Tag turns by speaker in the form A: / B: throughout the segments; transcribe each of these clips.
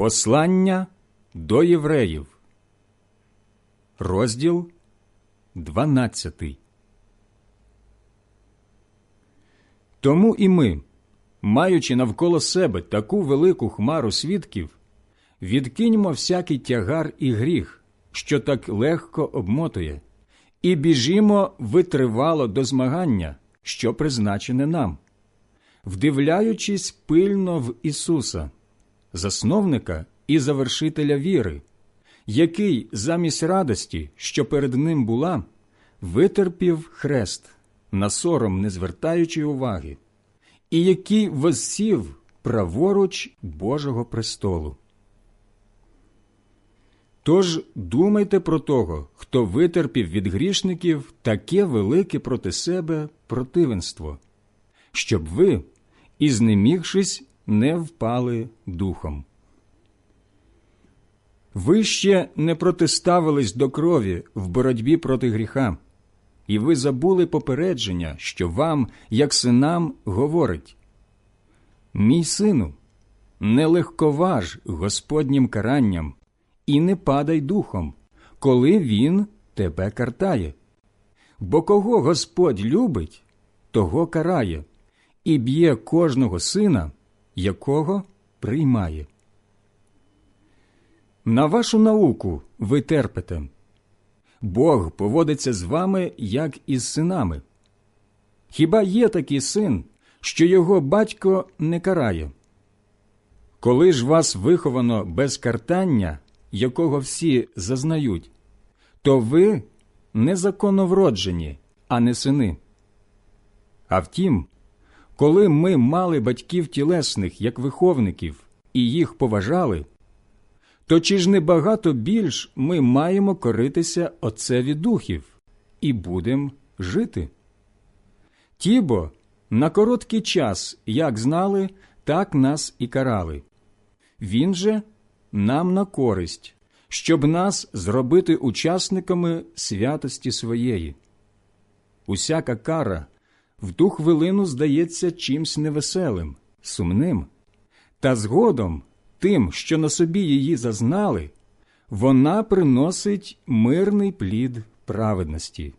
A: Послання до євреїв, розділ 12. Тому і ми, маючи навколо себе таку велику хмару свідків, відкиньмо всякий тягар і гріх, що так легко обмотує, і біжімо витривало до змагання, що призначене нам, вдивляючись пильно в Ісуса, засновника і завершителя віри, який замість радості, що перед ним була, витерпів хрест, на сором не звертаючи уваги, і який воссів праворуч Божого престолу. Тож думайте про того, хто витерпів від грішників таке велике проти себе противенство, щоб ви, і знемігшись, не впали духом. Ви ще не протиставились до крові в боротьбі проти гріха, і ви забули попередження, що вам, як синам, говорить Мій сину, не легковаж Господнім каранням і не падай духом, коли він тебе картає. Бо кого Господь любить, того карає, і б'є кожного сина, якого приймає. На вашу науку ви терпите. Бог поводиться з вами, як із синами. Хіба є такий син, що його батько не карає? Коли ж вас виховано без картання, якого всі зазнають, то ви незаконновроджені, а не сини. А втім, коли ми мали батьків тілесних як виховників і їх поважали, то чи ж не багато більш ми маємо коритися Отцеві духів і будем жити? Тібо на короткий час, як знали, так нас і карали. Він же нам на користь, щоб нас зробити учасниками святості своєї. Усяка кара в ту хвилину здається чимсь невеселим, сумним, та згодом тим, що на собі її зазнали, вона приносить мирний плід праведності.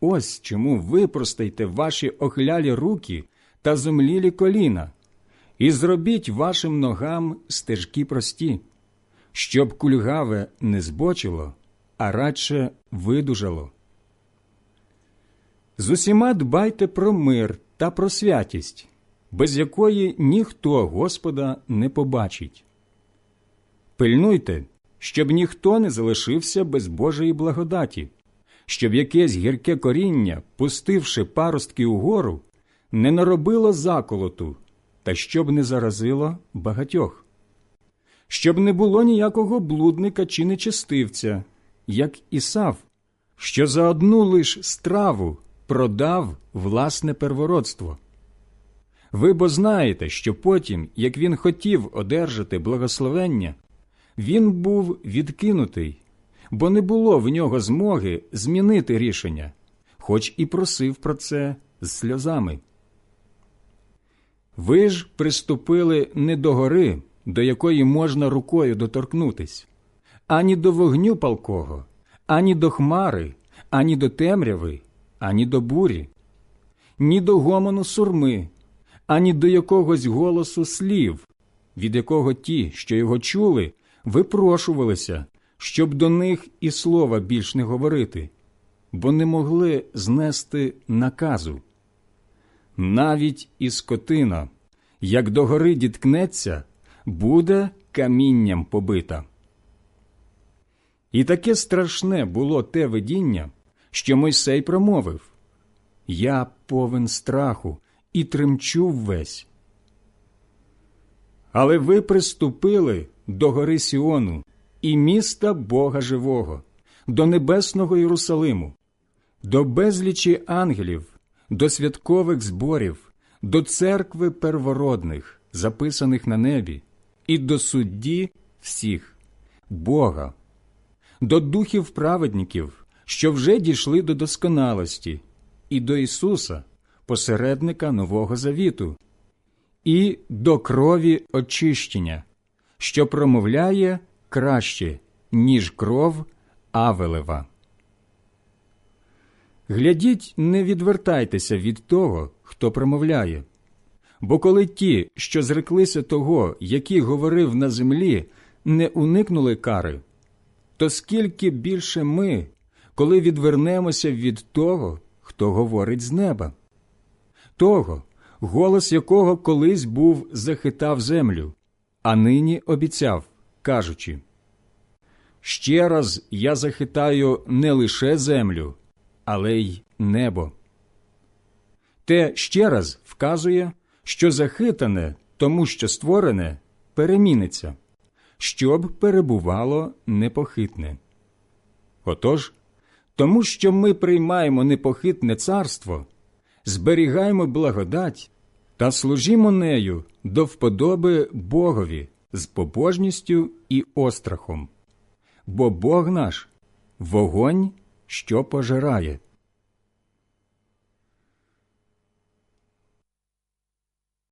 A: Ось чому випростайте ваші охлялі руки та зумлілі коліна, і зробіть вашим ногам стежки прості, щоб кульгаве не збочило, а радше видужало. З усіма дбайте про мир та про святість, без якої ніхто Господа не побачить. Пильнуйте, щоб ніхто не залишився без Божої благодаті, щоб якесь гірке коріння, пустивши паростки угору, не наробило заколоту та щоб не заразило багатьох, щоб не було ніякого блудника чи нечестивця, як Ісав, що за одну лиш страву продав власне первородство. Ви бо знаєте, що потім, як він хотів одержати благословення, він був відкинутий, бо не було в нього змоги змінити рішення, хоч і просив про це з сльозами. Ви ж приступили не до гори, до якої можна рукою доторкнутись, ані до вогню палкого, ані до хмари, ані до темряви, ані до бурі, ні до гомону сурми, ані до якогось голосу слів, від якого ті, що його чули, випрошувалися, щоб до них і слова більш не говорити, бо не могли знести наказу. Навіть і скотина, як до гори діткнеться, буде камінням побита. І таке страшне було те видіння, що Мойсей промовив Я повен страху і тремчу весь. Але ви приступили до гори Сіону і міста Бога Живого, до небесного Єрусалиму, до безлічі ангелів, до святкових зборів, до церкви первородних, записаних на небі, і до судді всіх, Бога, до духів праведників, що вже дійшли до досконалості, і до Ісуса, посередника Нового Завіту, і до крові очищення, що промовляє краще, ніж кров Авелева. Глядіть, не відвертайтеся від того, хто промовляє. Бо коли ті, що зреклися того, який говорив на землі, не уникнули кари, то скільки більше ми, коли відвернемося від того, хто говорить з неба, того, голос якого колись був захитав землю, а нині обіцяв, кажучи Ще раз я захитаю не лише землю, але й небо. Те ще раз вказує, що захитане, тому що створене, переміниться, щоб перебувало непохитне. Отож, тому що ми приймаємо непохитне царство, зберігаємо благодать та служімо нею до вподоби Богові з побожністю і острахом. Бо Бог наш вогонь, що пожирає.